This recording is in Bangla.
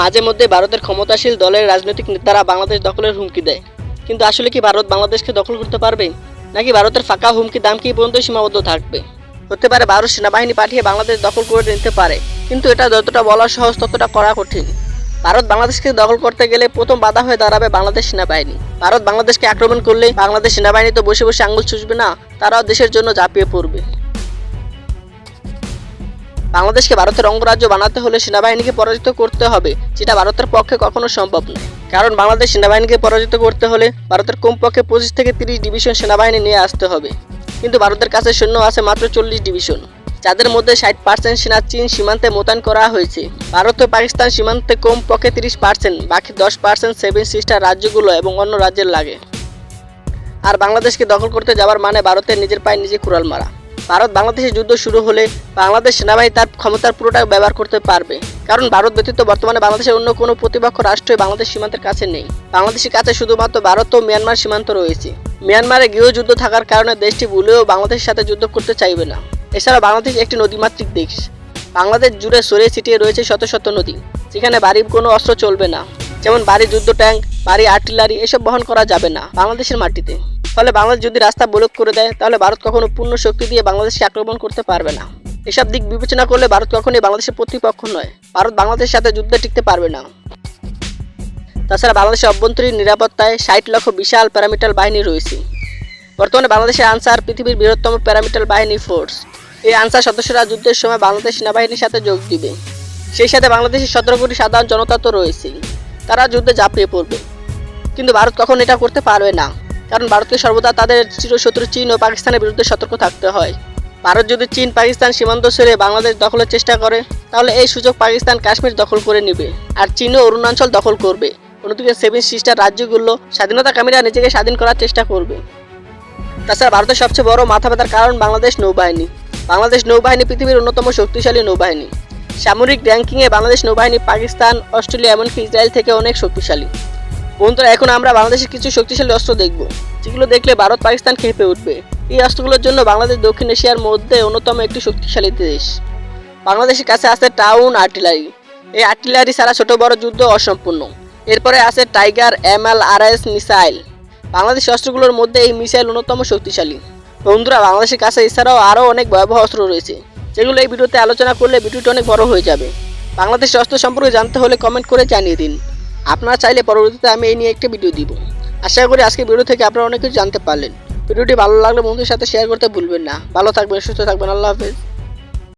মাঝে মধ্যে ভারতের ক্ষমতাশীল দলের রাজনৈতিক নেতারা বাংলাদেশ দখলের হুমকি দেয়। কিন্তু আসলে কি ভারত বাংলাদেশকে দখল করতে পারবে? নাকি ভারতের ফাঁকা হুমকি দাম কি পর্যন্ত সীমাবদ্ধ থাকবে? হতে পারে ভারত সেনাবাহিনী পাঠিয়ে বাংলাদেশ দখল করে নিতে পারে, কিন্তু এটা যতটা বলা সহজ ততটা করা কঠিন। ভারত বাংলাদেশকে দখল করতে গেলে প্রথম বাধা হয়ে দাঁড়াবে বাংলাদেশ সেনাবাহিনী। ভারত বাংলাদেশকে আক্রমণ করলে বাংলাদেশ সেনাবাহিনী তো বসে বসে আঙুল চুষবে না, তারাও দেশের জন্য ঝাঁপিয়ে পড়বে। বাংলাদেশকে ভারতের অঙ্গরাজ্য বানাতে হলে সেনাবাহিনীকে পরাজিত করতে হবে, যেটা ভারতের পক্ষে কখনো সম্ভব নয়। কারণ বাংলাদেশ সেনাবাহিনীকে পরাজিত করতে হলে ভারতের কমপক্ষে পঁচিশ থেকে তিরিশ ডিভিশন সেনাবাহিনী নিয়ে আসতে হবে। কিন্তু ভারতের কাছে সৈন্য আছে মাত্র চল্লিশ ডিভিশন, যাদের মধ্যে ষাট পার্সেন্ট সেনা চীন সীমান্তে মোতায়েন করা হয়েছে। ভারত ও পাকিস্তান সীমান্তে কম পক্ষে তিরিশ পার্সেন্ট, বাকি দশ পার্সেন্ট সেভেন সিস্টার রাজ্যগুলো এবং অন্য রাজ্যের লাগে। আর বাংলাদেশকে দখল করতে যাওয়ার মানে ভারতের নিজের পায়ে নিজে কুড়াল মারা। ভারত বাংলাদেশের যুদ্ধ শুরু হলে বাংলাদেশ সেনাবাহিনী তার ক্ষমতার পুরোটা ব্যবহার করতে পারবে। কারণ ভারত ব্যতীত বর্তমানে বাংলাদেশের অন্য কোনো প্রতিপক্ষ রাষ্ট্রই বাংলাদেশ সীমান্তের কাছে নেই। বাংলাদেশের কাছে শুধুমাত্র ভারত ও মিয়ানমার সীমান্ত রয়েছে। মিয়ানমারে গৃহযুদ্ধ থাকার কারণে দেশটি ভুলেও বাংলাদেশের সাথে যুদ্ধ করতে চাইবে না। এছাড়া বাংলাদেশ একটি নদীমাতৃক দেশ। বাংলাদেশ জুড়ে সরিয়ে ছিটিয়ে রয়েছে শত শত নদী, যেখানে বাড়ির কোনো অস্ত্র চলবে না। যেমন বাড়ি যুদ্ধ ট্যাঙ্ক, বাড়ি আর্টিলারি এসব বহন করা যাবে না বাংলাদেশের মাটিতে। ফলে বাংলাদেশ যদি রাস্তা ব্লক করে দেয়, তাহলে ভারত কখনো পূর্ণ শক্তি দিয়ে বাংলাদেশকে আক্রমণ করতে পারবে না। এসব দিক বিবেচনা করলে ভারত কখনোই বাংলাদেশের প্রতিপক্ষ নয়। ভারত বাংলাদেশের সাথে যুদ্ধে টিকতে পারবে না। তাছাড়া বাংলাদেশের অভ্যন্তরীণ নিরাপত্তায় ষাট লক্ষ বিশাল প্যারামিটাল বাহিনী রয়েছে। বর্তমানে বাংলাদেশের আনসার পৃথিবীর বৃহত্তম প্যারামিটাল বাহিনী ফোর্স। এই আনসার সদস্যরা যুদ্ধের সময় বাংলাদেশ সেনাবাহিনীর সাথে যোগ দিবে। সেই সাথে বাংলাদেশের সতেরো কোটি সাধারণ জনতা তো রয়েছেই। তারা যুদ্ধে ঝাঁপিয়ে পড়বে। কিন্তু ভারত কখন এটা করতে পারবে না। কারণ ভারতকে সর্বদা তাদের চিরশত্রু চীন ও পাকিস্তানের বিরুদ্ধে সতর্ক থাকতে হয়। ভারত যদি চীন, পাকিস্তান সীমান্ত ছেড়ে বাংলাদেশ দখলের চেষ্টা করে, তাহলে এই সুযোগ পাকিস্তান, কাশ্মীর দখল করে নেবে। আর চীনও অরুণাচল দখল করবে। অন্যদিকে সেভেন সিস্টার রাজ্যগুলো স্বাধীনতাকামীরা নিজেকে স্বাধীন করার চেষ্টা করবে। তাছাড়া ভারতের সবচেয়ে বড় মাথা ব্যথার কারণ বাংলাদেশ নৌবাহিনী। বাংলাদেশ নৌবাহিনী পৃথিবীর অন্যতম শক্তিশালী নৌবাহিনী। সামরিক র্যাঙ্কিংয়ে বাংলাদেশ নৌবাহিনী পাকিস্তান, অস্ট্রেলিয়া, এমনকি ইসরায়েল থেকে অনেক শক্তিশালী। বন্ধুরা, এখন আমরা বাংলাদেশের কিছু শক্তিশালী অস্ত্র দেখব, যেগুলো দেখলে ভারত পাকিস্তান খেপে উঠবে। এই অস্ত্রগুলোর জন্য বাংলাদেশ দক্ষিণ এশিয়ার মধ্যে অন্যতম একটি শক্তিশালী দেশ। বাংলাদেশের কাছে আছে টাউন আর্টিলারি। এই আর্টিলারি ছাড়া ছোট, বড় যুদ্ধ অসম্পূর্ণ। এরপরে আছে Tiger M L R S missile. Bangladesh অস্ত্রগুলোর মধ্যে এই মিসাইল অন্যতম শক্তিশালী। বন্ধুরা, বাংলাদেশের কাছে এছাড়াও আরও অনেক ভয়াবহ অস্ত্র রয়েছে। যেগুলো এই ভিডিওতে আলোচনা করলে ভিডিওটি অনেক বড় হয়ে যাবে। বাংলাদেশের অস্ত্র সম্পর্কে জানতে হলে কমেন্ট করে জানিয়ে দিন। আপনারা চাইলে পরবর্তীতে আমি এই নিয়ে একটি ভিডিও দিব। আশা করি আজকে ভিডিও থেকে আপনারা অনেক কিছু জানতে পারলেন। ভিডিওটি ভালো লাগলে বন্ধুদের সাথে শেয়ার করতে ভুলবেন না। ভালো থাকবেন, সুস্থ থাকবেন, আল্লাহ হাফেজ।